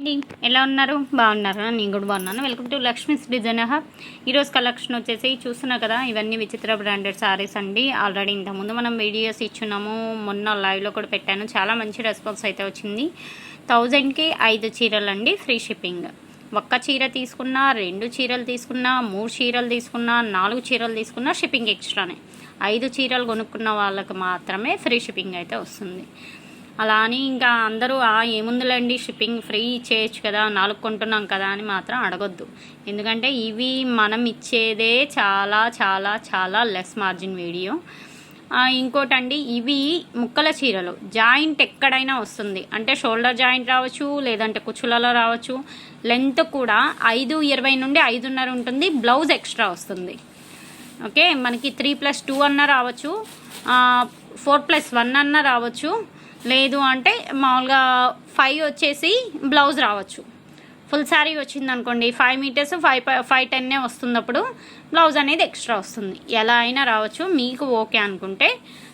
అండి. ఎలా ఉన్నారు? బాగున్నారా? నేను కూడా బాగున్నాను. Welcome to Lakshmi's design hub ఈరోజు కలెక్షన్ వచ్చేసి చూస్తున్నారు కదా ఇవన్నీ విచిత్ర బ్రాండెడ్ సారీస్ అండి. ఆల్రెడీ ఇంతకుముందు మనం వీడియోస్ ఇచ్చున్నాము. మొన్న లైవ్లో కూడా పెట్టాను. చాలా మంచి రెస్పాన్స్ అయితే వచ్చింది. థౌజండ్కి ఐదు చీరలు అండి ఫ్రీ షిప్పింగ్ ఒక్క చీర తీసుకున్నా రెండు చీరలు తీసుకున్నా మూడు చీరలు తీసుకున్నా నాలుగు చీరలు తీసుకున్నా షిప్పింగ్ ఎక్స్ట్రానే ఐదు చీరలు కొనుక్కున్న వాళ్ళకి మాత్రమే ఫ్రీ షిప్పింగ్ అయితే వస్తుంది. అలా అని ఇంకా అందరూ ఆ ఏముందిలేండి షిప్పింగ్ ఫ్రీ చేయొచ్చు కదా నాలుగు కొంటున్నాం కదా అని మాత్రం అడగొద్దు. ఎందుకంటే ఇవి మనం ఇచ్చేదే చాలా చాలా చాలా లెస్ మార్జిన్ వీడియో. ఇంకోటండి ఇవి ముక్కల చీరలు. జాయింట్ ఎక్కడైనా వస్తుంది. అంటే షోల్డర్ జాయింట్ రావచ్చు లేదంటే కుచ్చులలో రావచ్చు. లెంత్ కూడా ఐదు ఇరవై నుండి ఐదున్నర ఉంటుంది. బ్లౌజ్ ఎక్స్ట్రా వస్తుంది. ఓకే మనకి త్రీ ప్లస్ టూ అన్న రావచ్చు. ఫోర్ ప్లస్ వన్ అన్న రావచ్చు. లేదు అంటే మామూలుగా ఫైవ్ వచ్చేసి బ్లౌజ్ రావచ్చు. ఫుల్ శారీ వచ్చింది అనుకోండి ఫైవ్ మీటర్స్ ఫైవ్ ఫైవ్ టెన్నే వస్తుంది అప్పుడు బ్లౌజ్ అనేది ఎక్స్ట్రా వస్తుంది. ఎలా అయినా రావచ్చు మీకు ఓకే అనుకుంటే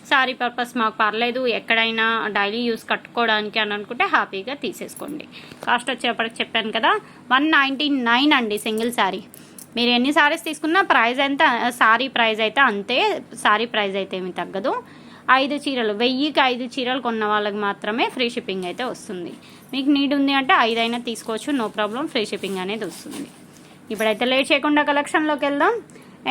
శారీ పర్పస్ మాకు పర్లేదు ఎక్కడైనా డైలీ యూస్ కట్టుకోవడానికి అని అనుకుంటే హ్యాపీగా తీసేసుకోండి. కాస్ట్ వచ్చేప్పటికి చెప్పాను కదా వన్ నైంటీ నైన్ అండి సింగిల్ శారీ మీరు ఎన్ని సారీస్ తీసుకున్నా ప్రైస్ ఎంత శారీ ప్రైస్ అయితే అంతే శారీ ప్రైస్ అయితే ఏమి తగ్గదు. ఐదు చీరలు వెయ్యికి ఐదు చీరలు కొన్న వాళ్ళకి మాత్రమే ఫ్రీ షిప్పింగ్ అయితే వస్తుంది. మీకు నీడ్ ఉంది అంటే ఐదైనా తీసుకోవచ్చు నో ప్రాబ్లం ఫ్రీ షిప్పింగ్ అనేది వస్తుంది. ఇప్పుడైతే లేట్ చేయకుండా కలెక్షన్లోకి వెళ్దాం.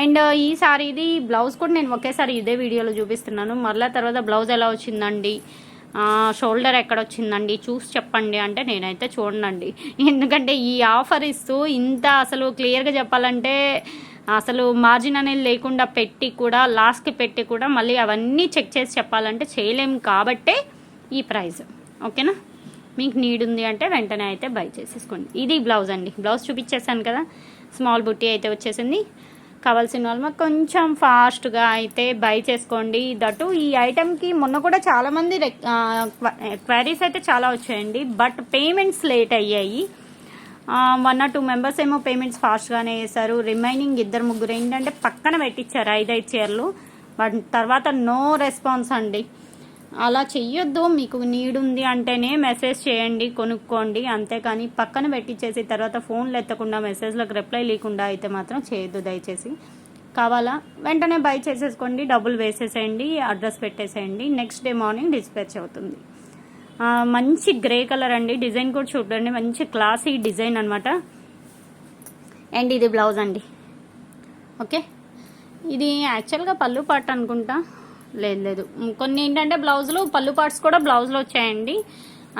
అండ్ ఈసారి ఇది బ్లౌజ్ కూడా నేను ఒకేసారి ఇదే వీడియోలో చూపిస్తున్నాను. మరలా తర్వాత బ్లౌజ్ ఎలా వచ్చిందండి? షోల్డర్ ఎక్కడ వచ్చిందండి? చూసి చెప్పండి అంటే నేనైతే చూడండి ఎందుకంటే ఈ ఆఫర్ ఇస్తూ ఇంత అసలు క్లియర్గా చెప్పాలంటే అసలు మార్జిన్ అనేది లేకుండా పెట్టి కూడా లాస్ట్కి పెట్టి కూడా మళ్ళీ అవన్నీ చెక్ చేసి చెప్పాలంటే చేయలేము కాబట్టే ఈ ప్రైస్ ఓకేనా? మీకు నీడ్ ఉంది అంటే వెంటనే అయితే బై చేసేసుకోండి. ఇది బ్లౌజ్ అండి. బ్లౌజ్ చూపించేసాను కదా. స్మాల్ బుట్టి అయితే వచ్చేసింది. కావాల్సిన వాళ్ళు మాకు కొంచెం ఫాస్ట్గా అయితే బై చేసుకోండి. దట్టు ఈ ఐటెంకి మొన్న కూడా చాలామంది క్వైరీస్ అయితే చాలా వచ్చాయండి. బట్ పేమెంట్స్ లేట్ అయ్యాయి. వన్ ఆర్ టూ మెంబర్స్ ఏమో పేమెంట్స్ ఫాస్ట్గానే చేశారు రిమైనింగ్ ఇద్దరు ముగ్గురు ఏంటంటే పక్కన పెట్టించారు ఐదైదు చీరలు. బట్ తర్వాత నో రెస్పాన్స్ అండి. అలా చెయ్యొద్దు మీకు నీడ్ ఉంది అంటేనే మెసేజ్ చేయండి కొనుక్కోండి అంతేకాని పక్కన పెట్టించేసి తర్వాత ఫోన్లు ఎత్తకుండా మెసేజ్లకు రిప్లై లేకుండా అయితే మాత్రం చేయొద్దు దయచేసి. కావాలా? వెంటనే బై చేసేసుకోండి డబ్బులు వేసేసేయండి అడ్రస్ పెట్టేసేయండి నెక్స్ట్ డే మార్నింగ్ డిస్పాచ్ అవుతుంది. మంచి గ్రే కలర్ అండి. డిజైన్ కూడా చూడండి. మంచి క్లాసీ డిజైన్ అనమాట అండ్ ఇది బ్లౌజ్ అండి. ఓకే. ఇది యాక్చువల్గా పళ్ళు పాట అనుకుంటా. లేదు లేదు. కొన్ని ఏంటంటే బ్లౌజులు పళ్ళు పార్ట్స్ కూడా బ్లౌజ్లో వచ్చాయండి.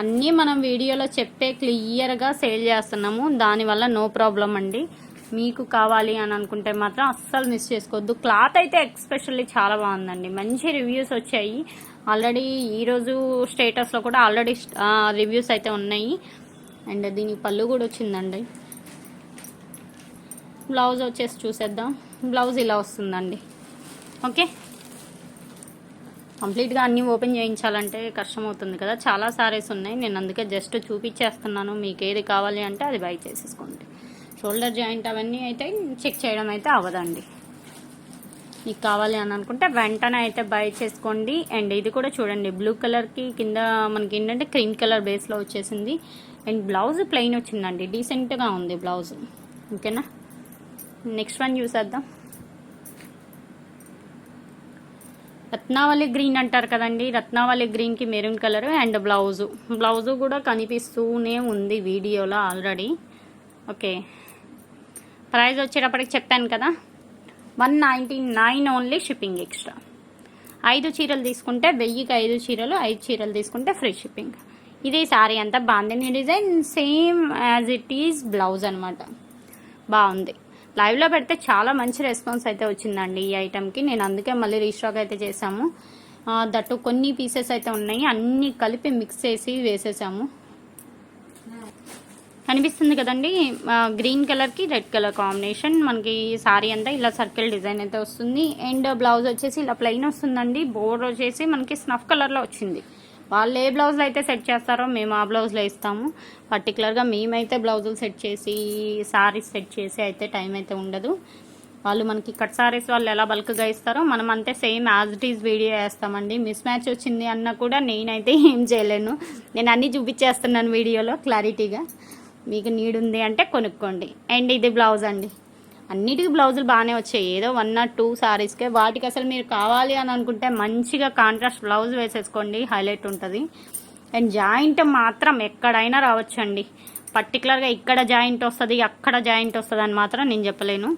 అన్నీ మనం వీడియోలో చెప్తే క్లియర్గా సేల్ చేస్తున్నాము. దానివల్ల నో ప్రాబ్లం అండి. మీకు కావాలి అని అనుకుంటే మాత్రం అస్సలు మిస్ చేసుకోవద్దు. క్లాత్ అయితే ఎక్స్పెషల్లీ చాలా బాగుందండి. మంచి రివ్యూస్ వచ్చాయి. ఆల్రెడీ ఈరోజు స్టేటస్లో కూడా ఆల్రెడీ రివ్యూస్ అయితే ఉన్నాయి. అండ్ దీనికి పళ్ళు కూడా వచ్చిందండి. బ్లౌజ్ వచ్చేసి చూసేద్దాం. బ్లౌజ్ ఇలా వస్తుందండి. ఓకే? కంప్లీట్గా అన్నీ ఓపెన్ చేయించాలంటే కష్టం అవుతుంది కదా. చాలా సారీస్ ఉన్నాయి. నేను అందుకే జస్ట్ చూపించేస్తున్నాను. మీకు ఏది కావాలి అంటే అది బై చేసేసుకోండి. షోల్డర్ జాయింట్ అవన్నీ అయితే చెక్ చేయడం అయితే అవ్వదండి. మీకు కావాలి అని అనుకుంటే వెంటనే అయితే బై చేసుకోండి. అండ్ ఇది కూడా చూడండి బ్లూ కలర్కి కింద మనకి ఏంటంటే క్రీమ్ కలర్ బేస్లో వచ్చేసింది. అండ్ బ్లౌజ్ ప్లెయిన్ వచ్చిందండి డీసెంట్గా ఉంది బ్లౌజ్. ఓకేనా? నెక్స్ట్ వన్ చూసేద్దాం. రత్నావళి గ్రీన్ అంటారు కదండి రత్నావళి గ్రీన్కి maroon colour and blouse. Blouse కూడా కనిపిస్తూనే ఉంది వీడియోలో ఆల్రెడీ ఓకే. ప్రైస్ వచ్చేటప్పటికి చెప్పాను కదా. One ninety nine only shipping extra. ఐదు చీరలు తీసుకుంటే వెయ్యికి ఐదు చీరలు ఐదు చీరలు తీసుకుంటే ఫ్రీ షిప్పింగ్. ఇది సారీ అంతా బాగుంది design same as it is blouse అనమాట బాగుంది. లైవ్లో పెడితే చాలా మంచి రెస్పాన్స్ అయితే వచ్చిందండి ఈ ఐటెంకి నేను అందుకే మళ్ళీ రీస్టాక్ అయితే చేసాము దట్టు కొన్ని పీసెస్ అయితే ఉన్నాయి. అన్నీ కలిపి మిక్స్ చేసి వేసేసాము. కనిపిస్తుంది కదండి. గ్రీన్ కలర్కి రెడ్ కలర్ కాంబినేషన్. మనకి సారీ అంతా ఇలా సర్కిల్ డిజైన్ అయితే వస్తుంది. అండ్ బ్లౌజ్ వచ్చేసి ఇలా ప్లెయిన్ వస్తుందండి. బోర్డ్ వచ్చేసి మనకి స్నఫ్ కలర్లో వచ్చింది. వాళ్ళు ఏ బ్లౌజ్లో అయితే సెట్ చేస్తారో మేము ఆ బ్లౌజ్లో ఇస్తాము. పర్టికులర్గా మేమైతే బ్లౌజులు సెట్ చేసి సారీస్ సెట్ చేసి అయితే టైం అయితే ఉండదు. వాళ్ళు మనకి కట్ సారీస్ వాళ్ళు ఎలా బల్క్గా ఇస్తారో మనం అంతే same as it is video వేస్తామండి. మిస్ మ్యాచ్ వచ్చింది అన్న కూడా నేనైతే ఏం చేయలేను. నేను అన్నీ చూపించేస్తున్నాను వీడియోలో క్లారిటీగా మీకు నీడ్ ఉంది అంటే కొనుక్కోండి. అండ్ ఇది బ్లౌజ్ అండి. అన్నిటికీ బ్లౌజులు బాగానే వచ్చాయి. ఏదో వన్ ఆర్ టూ సారీస్కే వాటికి అసలు మీరు కావాలి అని అనుకుంటే మంచిగా కాంట్రాస్ట్ బ్లౌజ్ వేసేసుకోండి. హైలైట్ ఉంటుంది. అండ్ జాయింట్ మాత్రం ఎక్కడైనా రావచ్చండి. పర్టికులర్గా ఇక్కడ జాయింట్ వస్తుంది అక్కడ జాయింట్ వస్తుంది అని మాత్రం నేను చెప్పలేను.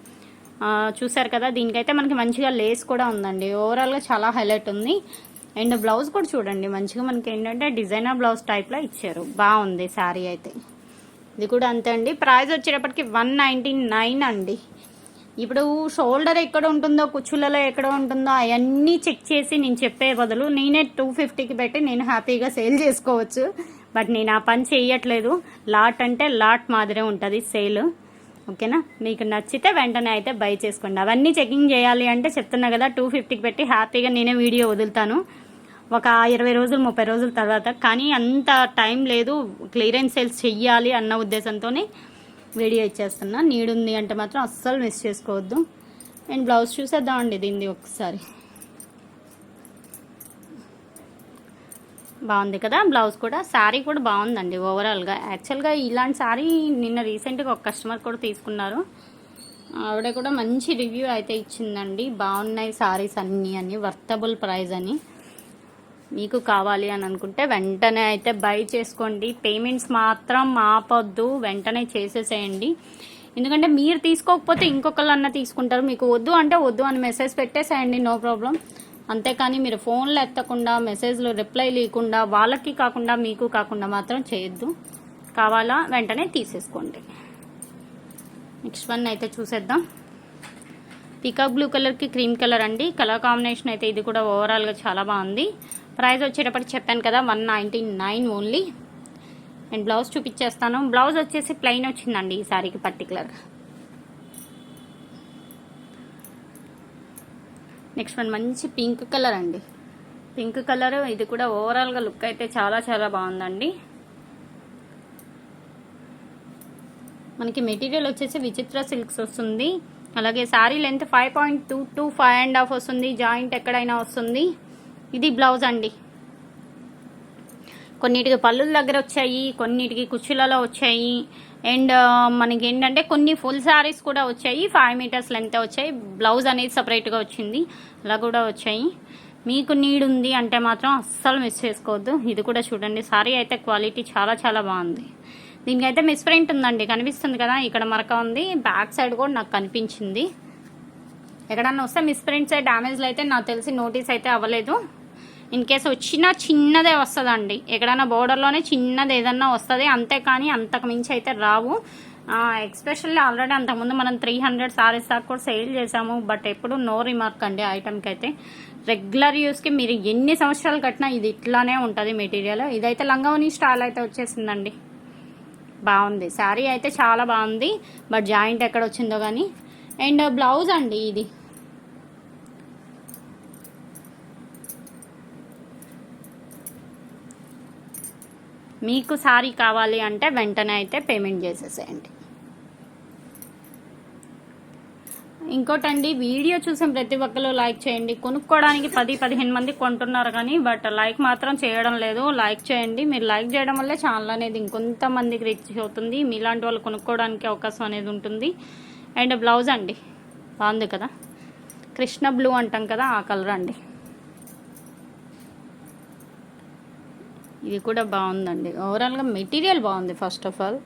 చూసారు కదా దీనికైతే మనకి మంచిగా లేస్ కూడా ఉందండి. ఓవరాల్గా చాలా హైలైట్ ఉంది. అండ్ బ్లౌజ్ కూడా చూడండి. మంచిగా మనకి ఏంటంటే డిజైనర్ బ్లౌజ్ టైప్లో ఇచ్చారు. బాగుంది శారీ అయితే. ఇది కూడా అంతే అండి. ప్రైస్ వచ్చేటప్పటికి వన్ నైంటీ నైన్ అండి. ఇప్పుడు షోల్డర్ ఎక్కడ ఉంటుందో కుచ్చులలో ఎక్కడ ఉంటుందో అవన్నీ చెక్ చేసి నేను చెప్పే బదులు నేనే టూ ఫిఫ్టీకి పెట్టి నేను హ్యాపీగా సేల్ చేసుకోవచ్చు. బట్ నేను ఆ పని చేయట్లేదు లాట్ అంటే లాట్ మాదిరే ఉంటుంది సేల్. ఓకేనా? మీకు నచ్చితే వెంటనే అయితే బై చేసుకోండి. అవన్నీ చెకింగ్ చేయాలి అంటే చెప్తున్నా కదా టూ ఫిఫ్టీకి పెట్టి హ్యాపీగా నేనే వీడియో వదులుతాను. ఒక ఇరవై రోజులు ముప్పై రోజుల తర్వాత. కానీ అంత టైం లేదు. క్లియరెన్స్ సేల్స్ చెయ్యాలి అన్న ఉద్దేశంతోనే వీడియో ఇచ్చేస్తున్నా. నీడ్ ఉంది అంటే మాత్రం అస్సలు మిస్ చేసుకోవద్దు. అండ్ బ్లౌజ్ చూసేద్దామండి దీన్ని ఒకసారి. బాగుంది కదా బ్లౌజ్ కూడా? శారీ కూడా బాగుందండి ఓవరాల్గా. యాక్చువల్గా ఇలాంటి శారీ నిన్న రీసెంట్గా ఒక కస్టమర్ కూడా తీసుకున్నారు. ఆవిడ కూడా మంచి రివ్యూ అయితే ఇచ్చిందండి. బాగున్నాయి శారీస్ అన్నీ అని వర్తబుల్ ప్రైస్ అని. మీకు కావాలి అని అనుకుంటే వెంటనే అయితే బై చేసుకోండి. పేమెంట్స్ మాత్రం ఆపొద్దు. వెంటనే చేసేసేయండి. ఎందుకంటే మీరు తీసుకోకపోతే ఇంకొకళ్ళన్నా తీసుకుంటారు. మీకు వద్దు అంటే వద్దు అని మెసేజ్ పెట్టేసేయండి. నో ప్రాబ్లం అంతేకాని మీరు ఫోన్లు ఎత్తకుండా మెసేజ్లు రిప్లై లేకుండా వాళ్ళకి కాకుండా మీకు కాకుండా మాత్రం చేయొద్దు. కావాలా? వెంటనే తీసేసుకోండి. నెక్స్ట్ వన్ అయితే చూసేద్దాం. పీకాక్ బ్లూ కలర్కి క్రీమ్ కలర్ అండి. కలర్ కాంబినేషన్ అయితే ఇది కూడా ఓవరాల్గా చాలా బాగుంది. ప్రైస్ వచ్చేటప్పటికి చెప్పాను కదా వన్ నైంటీ నైన్ ఓన్లీ నేను బ్లౌజ్ చూపించేస్తాను. బ్లౌజ్ వచ్చేసి ప్లెయిన్ వచ్చిందండి ఈ సారీకి పర్టికులర్గా నెక్స్ట్ వన్ మంచి పింక్ కలర్ అండి. పింక్ కలర్ ఇది కూడా ఓవరాల్గా లుక్ అయితే చాలా చాలా బాగుందండి. మనకి మెటీరియల్ వచ్చేసి విచిత్ర సిల్క్స్ వస్తుంది. అలాగే sari length five point two two five and half వస్తుంది. జాయింట్ ఎక్కడైనా వస్తుంది. ఇది బ్లౌజ్ అండి. కొన్నిటికి పళ్ళుల దగ్గర వచ్చాయి కొన్నిటికి కుచ్చులలో వచ్చాయి. అండ్ మనకి ఏంటంటే కొన్ని ఫుల్ శారీస్ కూడా వచ్చాయి ఫైవ్ మీటర్స్ లెంత్ వచ్చాయి. బ్లౌజ్ అనేది సపరేట్గా వచ్చింది. అలా కూడా వచ్చాయి. మీకు నీడ్ ఉంది అంటే మాత్రం అస్సలు మిస్ చేసుకోవద్దు. ఇది కూడా చూడండి. సారీ అయితే క్వాలిటీ చాలా చాలా బాగుంది. దీనికైతే మిస్ ప్రింట్ ఉందండి. కనిపిస్తుంది కదా? ఇక్కడ మరక ఉంది. బ్యాక్ సైడ్ కూడా నాకు కనిపించింది. ఎక్కడన్నా వస్తే మిస్ ప్రింట్స్ డ్యామేజ్లు అయితే నాకు తెలిసి నోటీస్ అయితే అవ్వలేదు. ఇన్ కేస్ వచ్చినా చిన్నదే వస్తుందండి. ఎక్కడైనా బోర్డర్లోనే చిన్నది ఏదన్నా వస్తుంది. అంతేకాని అంతకు మించి అయితే రావు. ఎక్స్పెషల్లీ ఆల్రెడీ అంతకుముందు మనం త్రీ హండ్రెడ్ సారీస్ దాకా కూడా సేల్ చేసాము బట్ ఎప్పుడు నో రిమార్క్ అండి ఐటమ్కి అయితే. రెగ్యులర్ యూస్కి మీరు ఎన్ని సంవత్సరాలు కట్టినా ఇది ఇట్లానే ఉంటుంది మెటీరియల్ ఇదైతే లంగవని స్టైల్ అయితే వచ్చేసిందండి. బాగుంది. శారీ అయితే చాలా బాగుంది. బట్ జాయింట్ ఎక్కడ వచ్చిందో కానీ అండ్ బ్లౌజ్ అండి ఇది. మీకు సారీ కావాలి అంటే వెంటనే అయితే పేమెంట్ చేసేసేయండి. ఇంకోటండి వీడియో చూసిన ప్రతి ఒక్కరు లైక్ చేయండి. కొనుక్కోవడానికి పది పదిహేను మంది కొంటున్నారు కానీ బట్ లైక్ మాత్రం చేయడం లేదు. లైక్ చేయండి. మీరు లైక్ చేయడం వల్లే ఛానల్ అనేది ఇంకొంతమందికి రీచ్ అవుతుంది. మీలాంటి వాళ్ళు కొనుక్కోవడానికి అవకాశం అనేది ఉంటుంది. అండ్ బ్లౌజ్ అండి బాగుంది కదా? కృష్ణ బ్లూ అంటాం కదా ఆ కలర్ అండి. ఇది కూడా బాగుందండి. ఓవరాల్గా మెటీరియల్ బాగుంది ఫస్ట్ ఆఫ్ ఆల్